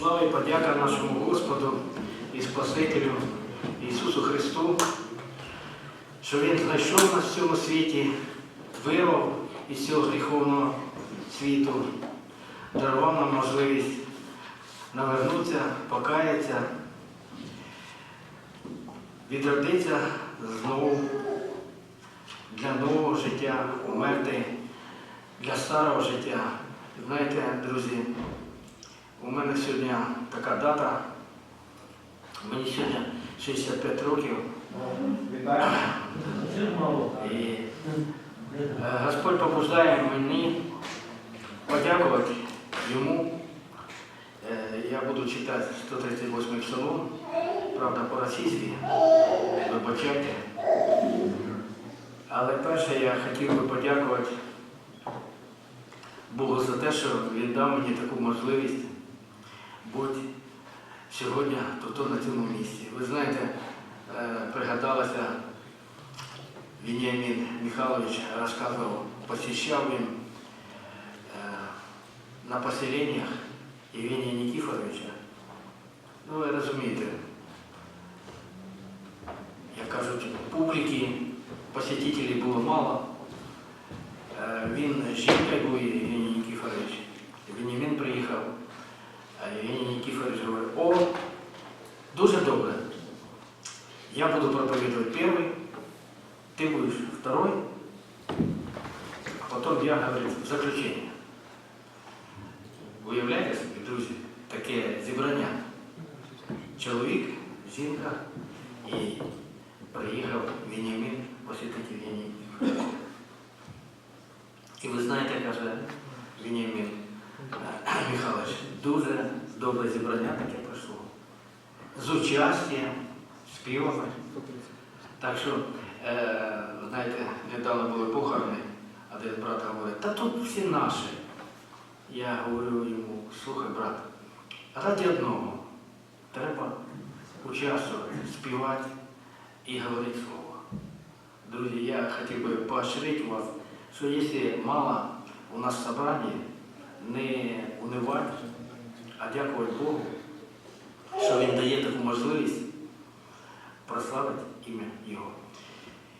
Слава і подяка нашому Господу і Спасителю Ісусу Христу, що Він знайшов нас в цьому світі, вирвав із цього гріховного світу, дарував нам можливість навернутися, покаятися, відродитися знову для нового життя, умерти для старого життя. Знаєте, друзі, у мене сьогодні така дата. Мені сьогодні 65 років. І е, Господь побуждає мені подякувати йому. Е, Я буду читати 138 псалом, правда, по-російськи, вибачайте. Але перше я хотів би подякувати Богу за те, що він дав мені таку можливість бути сьогодні тут на цьому місці. Ви знаєте, е, пригадалося, Веніамін Михайлович розказував, посещав він е, на поселеннях Євгенія Нікіфоровича. Ну, ви розумієте, як кажуть, публіки, посетителей було мало. Е, Він з жінкою був Євгеній говорить, о, дуже добре. Я буду проповедовать первый, ты будешь второй, а потом я, говорит, в заключение. Уявляєте собі, друзі, таке зібрання. Чоловік, жінка і приїхав Веніамін посітити Євгеній Нікіфорович. І ви знаєте, каже Веніамін е, Михайлович, дуже добре зібрання таке пройшло. З участям, співами. Так що, е, знаєте, недавно були похорони, один брат говорить, та тут всі наші. Я говорю йому, слухай, брат, раді одного треба участвувати, співати і говорити слово. Друзі, я хотів би поощрити вас, що якщо мало у нас собрання, не унивати, а дякувати Богу, що Він дає таку можливість прославити ім'я Його.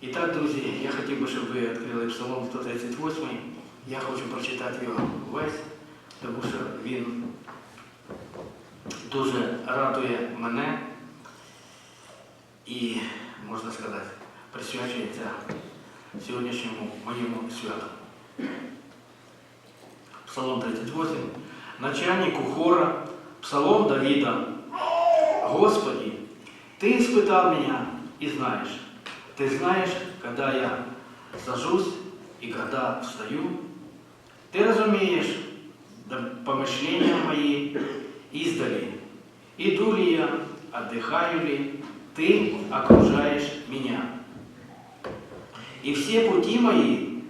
І так, друзі, я хотів би, щоб ви відкрили Псалом 138. Я хочу прочитати його весь, тому що він дуже радує мене і, можна сказати, присвячується сьогоднішньому моєму святу. Псалом 38. Начальнику хора, Псалом Давида. Господи, Ты испытал меня и знаешь. Ты знаешь, когда я сажусь и когда встаю. Ты разумеешь помышления мои издали. Иду ли я, отдыхаю ли, Ты окружаешь меня. И все пути мои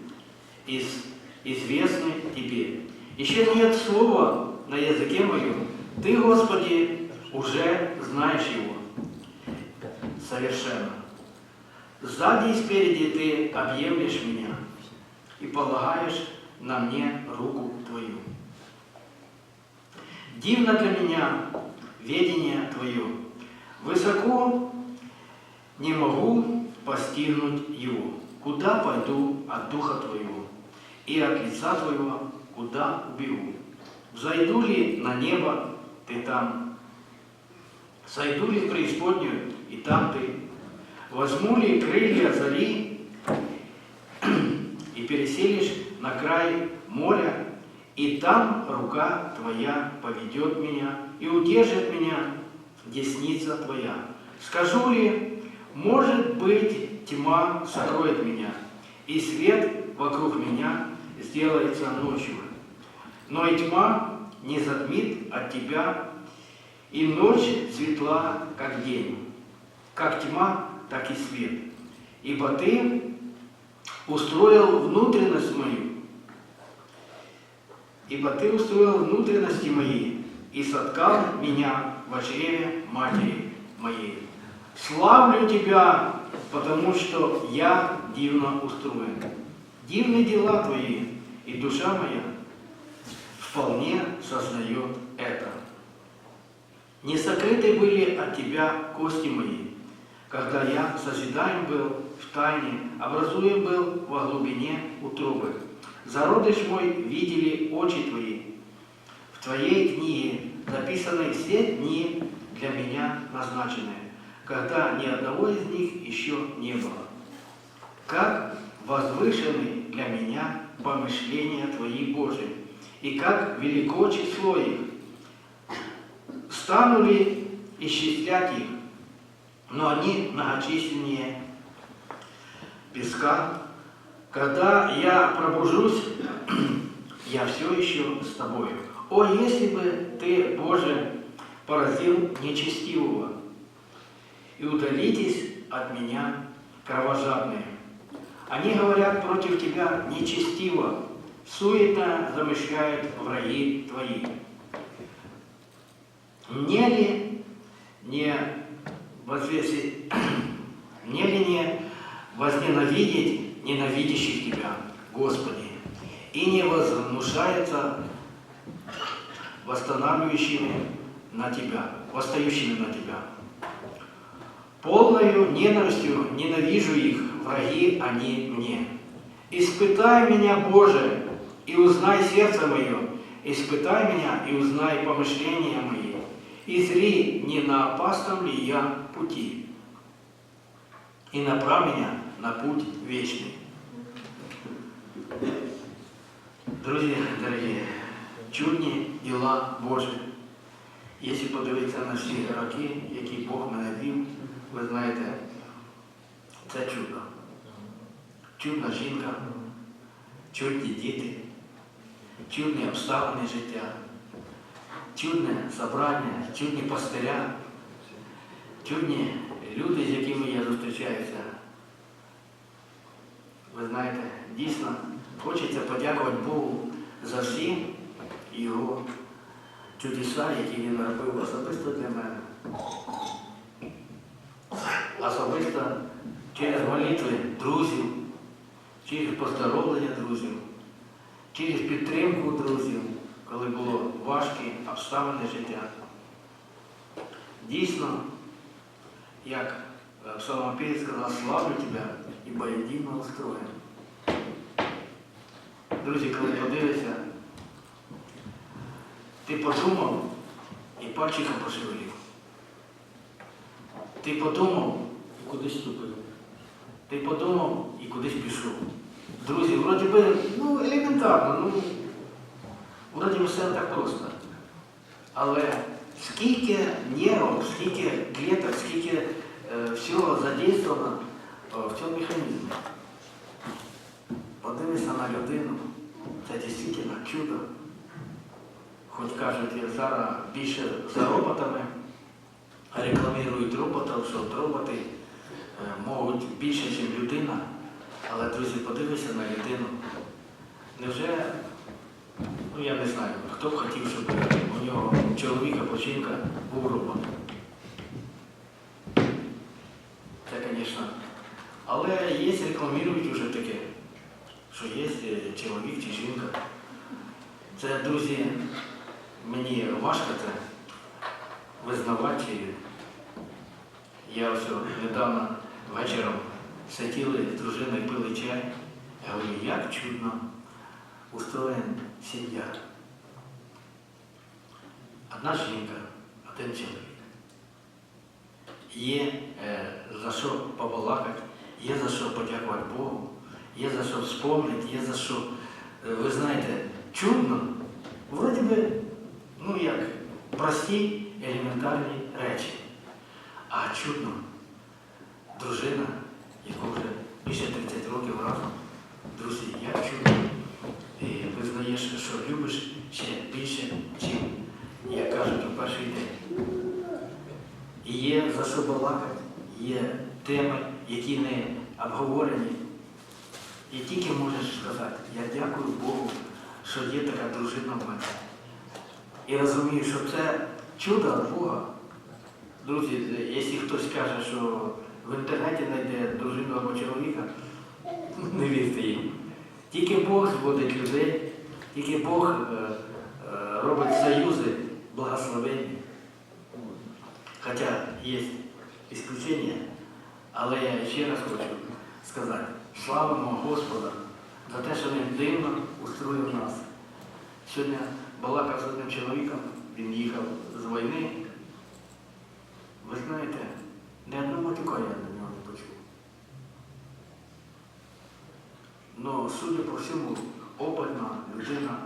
из, известны Тебе. Еще нет слова на языке моем. Ты, Господи, уже знаешь его совершенно. Сзади и спереди Ты объемлешь меня и полагаешь на мне руку Твою. Дивно для меня ведение Твое. Высоко не могу постигнуть его. Куда пойду от Духа Твоего и от лица Твоего, куда убегу? Взойду ли на небо, Ты там? Сойду ли в преисподнюю, и там Ты? Возьму ли крылья зари и переселишь на край моря, и там рука Твоя поведет меня и удержит меня десница Твоя. Скажу ли, может быть, тьма сокроет меня, и свет вокруг меня сделается ночью. Но и тьма не затмит от Тебя, и ночь светла, как день. Как тьма, так и свет. Ибо Ты устроил внутренность мою, ибо Ты устроил внутренности мои и соткал меня в чреве матери моей. Славлю Тебя, потому что я дивно устроен. Дивны дела Твои, и душа моя вполне сознает это. Не сокрыты были от тебя кости мои, когда я созидаем был в тайне, образуем был во глубине утробы. Зародыш мой видели очи твои. В твоей книге записаны все дни для меня назначенные, когда ни одного из них еще не было. Как возвышены для меня помышления Твои, Божии, и как велико число их. Стану ли исчислять их, но они многочисленнее песка. Когда я пробужусь, я все еще с тобою. О, если бы ты, Боже, поразил нечестивого, и удалитесь от меня кровожадные. Они говорят против тебя нечестиво, суетно замышляют враги твои. Мне ли не возвеси- мне ли не возненавидеть ненавидящих тебя, Господи, и не возмущается восстанавливающими на тебя, восстающими на тебя. Полною ненавистью ненавижу их, враги они мне. Испытай меня, Боже, и узнай сердце мое, испытай меня и узнай помышления мои, и зри, не на опасном ли я пути, и направь меня на путь вечный. Друзі, дорогі, чудні діла Божі. Якщо подивитися на всі роки, які Бог мене вів, ви знаєте, це чудо. Чудна жінка, чудні діти, чудні обставини життя, чудне собрання, чудні пастиря, чудні люди, з якими я зустрічаюся. Ви знаєте, дійсно хочеться подякувати Богу за всі його чудеса, які він робив особисто для мене. Особисто через молитви друзів, через поздоровлення друзів, через підтримку друзів, коли було важкі обставини життя. Дійсно, як е, псалмопевець сказав, славлю тебе і боєдівно устроєн. Друзі, коли подивишся, ти подумав і пальчиком пошевелив. Ти подумав і кудись ступив. Ти подумав і кудись пішов. Друзі, вроді би, ну, елементарно, ну, вроді все так просто. Але скільки нервів, скільки клеток, скільки е, всього задействовано е, в цьому механізмі. Подивися на людину, це дійсно чудо. Хоч кажуть, зараз більше за роботами рекламують роботів, що роботи е, можуть більше, ніж людина. Але, друзі, подивися на людину. Невже, ну я не знаю, хто б хотів, щоб у нього чоловік або жінка був робот. Це, звісно. Але є, рекламують вже таке, що є е, чоловік чи жінка. Це, друзі, мені важко це визнавати. Я ось недавно вечором сиділи з дружиною, пили чай. Я говорю, як чудно устроєн сім'я. Одна жінка, один чоловік. Є е, за що побалакати, є за що подякувати Богу, є за що вспомнити, є за що, е, ви знаєте, чудно, вроді би, ну як, прості, елементарні речі. А чудно, дружина, яку вже більше 30 років разом, друзі, як чудно. І визнаєш, що любиш ще більше, чим, як кажуть, у перший день. І є за що балакати, є теми, які не обговорені. І тільки можеш сказати, я дякую Богу, що є така дружина в мене. І розумію, що це чудо Бога. Друзі, якщо хтось каже, що в інтернеті знайде дружину або чоловіка, не вірте їм. Тільки Бог зводить людей, тільки Бог е, е, робить союзи, благословення. Хоча є исключення, але я ще раз хочу сказати, славимо Господа за те, що Він дивно устроїв нас. Сьогодні балакав з одним чоловіком, він їхав з війни. Ви знаєте, ні одного тільки я на нього не почув. Ну, судя по всьому, опитна людина,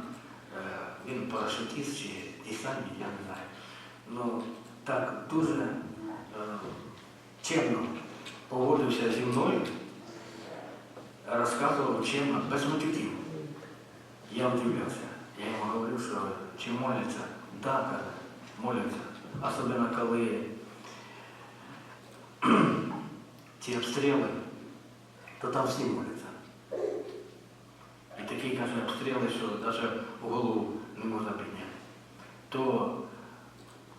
е, він парашутист чи десантник, я не знаю. Ну, так дуже е, чемно поводився зі мною, розказував чемно, без мотивів. Я удивлявся. Я йому говорив, що чи моляться? Так, каже, моляться. Особливо коли ці обстріли, то там всі моляться. І такі, каже, обстріли, що навіть в голову не можна підняти. То,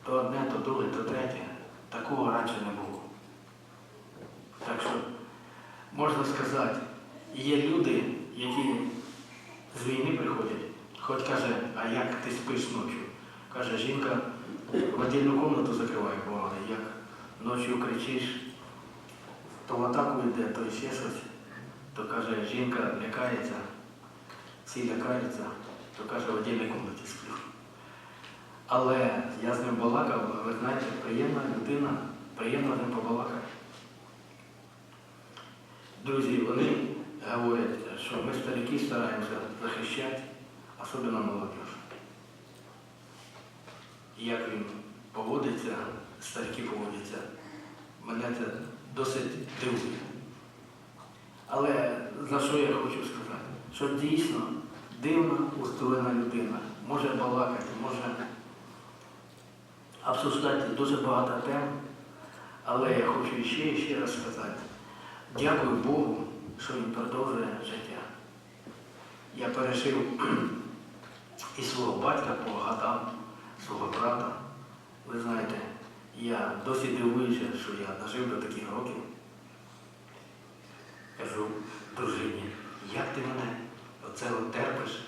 то одне, то друге, то третє. Такого раніше не було. Так що, можна сказати, є люди, які з війни приходять, хоч каже, а як ти спиш ночі? Каже, жінка в отдельну кімнату закриває, бо як ночі кричиш, то в атаку йде, то ще щось, то каже, жінка лякається, всі лякаються, то каже, в отдельній кімнаті сплю. Але я з ним балакав, ви знаєте, приємна людина, приємно з ним побалакати. Друзі, вони говорять, що ми старики стараємося захищати, особливо молодіж. І як він поводиться, старики поводяться, мене це досить дивує. Але за що я хочу сказати? Що дійсно дивно устроєна людина, може балакати, може обсуждати дуже багато тем, але я хочу ще і ще раз сказати. Дякую Богу, що він продовжує життя. Я пережив і свого батька по годам, свого брата. Ви знаєте, я досі дивуюся, що я дожив до таких років. Кажу дружині, як ти мене оце терпиш?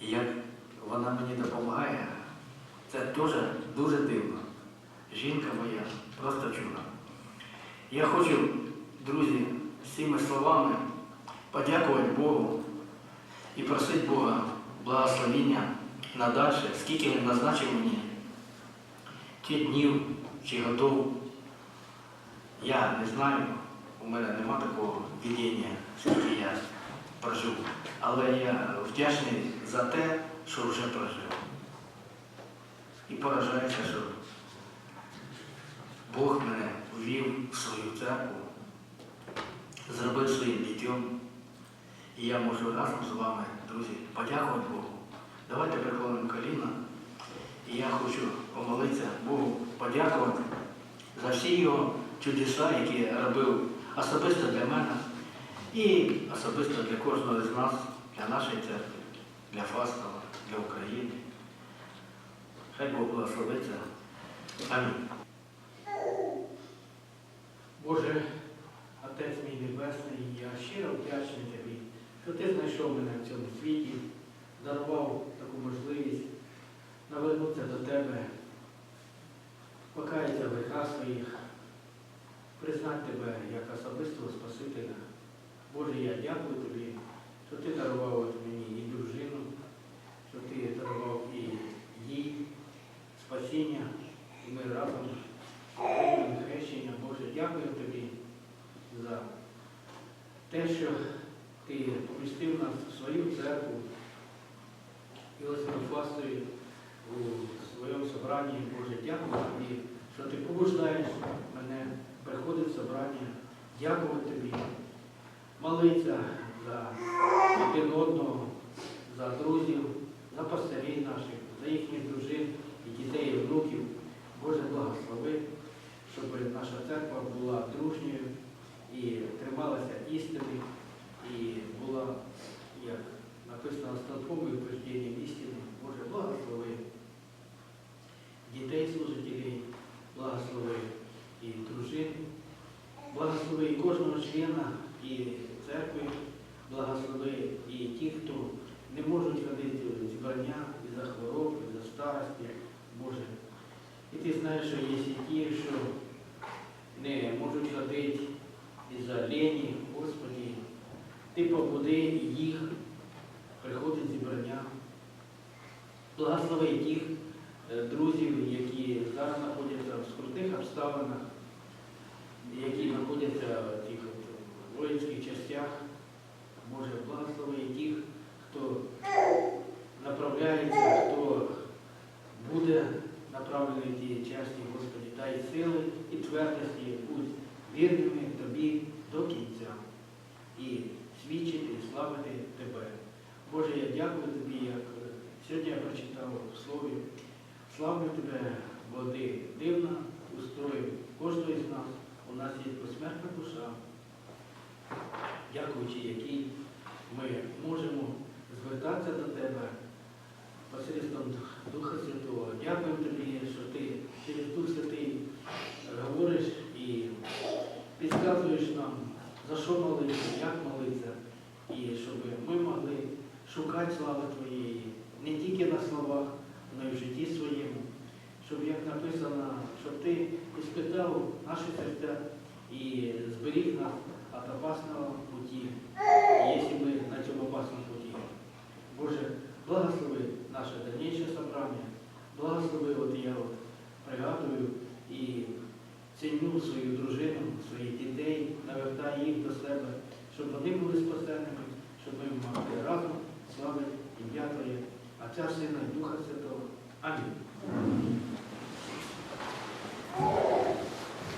І як вона мені допомагає, це дуже, дуже дивно. Жінка моя просто чудо. Я хочу, цими словами подякувати Богу і просити Бога благословіння надальше, скільки Він назначив мені ті днів чи годов. Я не знаю, у мене нема такого видіння, скільки я прожив. Але я вдячний за те, що вже прожив. І поражається, що Бог мене ввів в свою церкву, зробив своїм дітям. І я можу разом з вами, друзі, подякувати Богу. Давайте приклонимо коліна. І я хочу помолитися Богу, подякувати за всі його чудеса, які робив особисто для мене і особисто для кожного з нас, для нашої церкви, для Фастова, для України. Хай Бог благословиться. Амінь. Боже, Отець мій Небесний, я щиро вдячний тобі, що ти знайшов мене в цьому світі, дарував таку можливість навернутися до тебе, покаятися в гріхах своїх, признати тебе як особистого Спасителя. Боже, я дякую тобі, що ти дарував мені і дружину, що ти дарував і їй спасіння, і ми разом прийняли хрещення. Боже, дякую тобі за те, що ти помістив нас в свою церкву. І ось ми фастою у своєму собранні, Боже, дякую тобі, що ти побуждаєш мене приходити в собрання, дякувати тобі, молитися за один одного, за друзів, за пастирів наших, за їхніх дружин і дітей, і внуків. Боже, благослови, щоб наша церква була дружньою і трималася істини, і була, як написано, столпом і утвержденням істини. Боже, благослови дітей служителей, благослови і дружин, благослови і кожного члена і церкви, благослови і тих, хто не можуть ходити в зібрання із-за хвороб, із-за старості. Боже, ти знаєш, що є і ті, що не можуть ходити із-за лені, Господі. Ти побуди їх, приходить зібрання. Благослови е, друзів, які зараз знаходяться в скрутних обставинах, які знаходяться в тих воїнських частях. Боже, благослови тих, хто направляється, хто буде направлений в ті часті, Господи, дай сили і твердості, будь вірними Тобі до кінця і свідчити, і славити Тебе. Боже, я дякую Тобі, як е, сьогодні я прочитав Слові. Славлю Тебе, бо Ти дивно устроїв кожного з нас. У нас є посмертна душа, дякуючи якій ми можемо звертатися до Тебе посередством Духа Святого. Дякую тобі, що ти через Дух Святий говориш і підказуєш нам, за що молитися, як молитися, і щоб ми могли шукати слави Твоєї не тільки на словах, але й в житті своєму. Щоб, як написано, щоб ти іспитав наші серця і зберіг нас від опасного путі, якщо ми на цьому опасному путі. Боже, благослови наше дальніше собрання, благослови, от я от пригадую і ціню свою дружину, своїх дітей, навертай їх до себе, щоб вони були спасеними, щоб ми могли разом славити ім'я Твоє, Отца, Сына и Духа Святого. Аминь.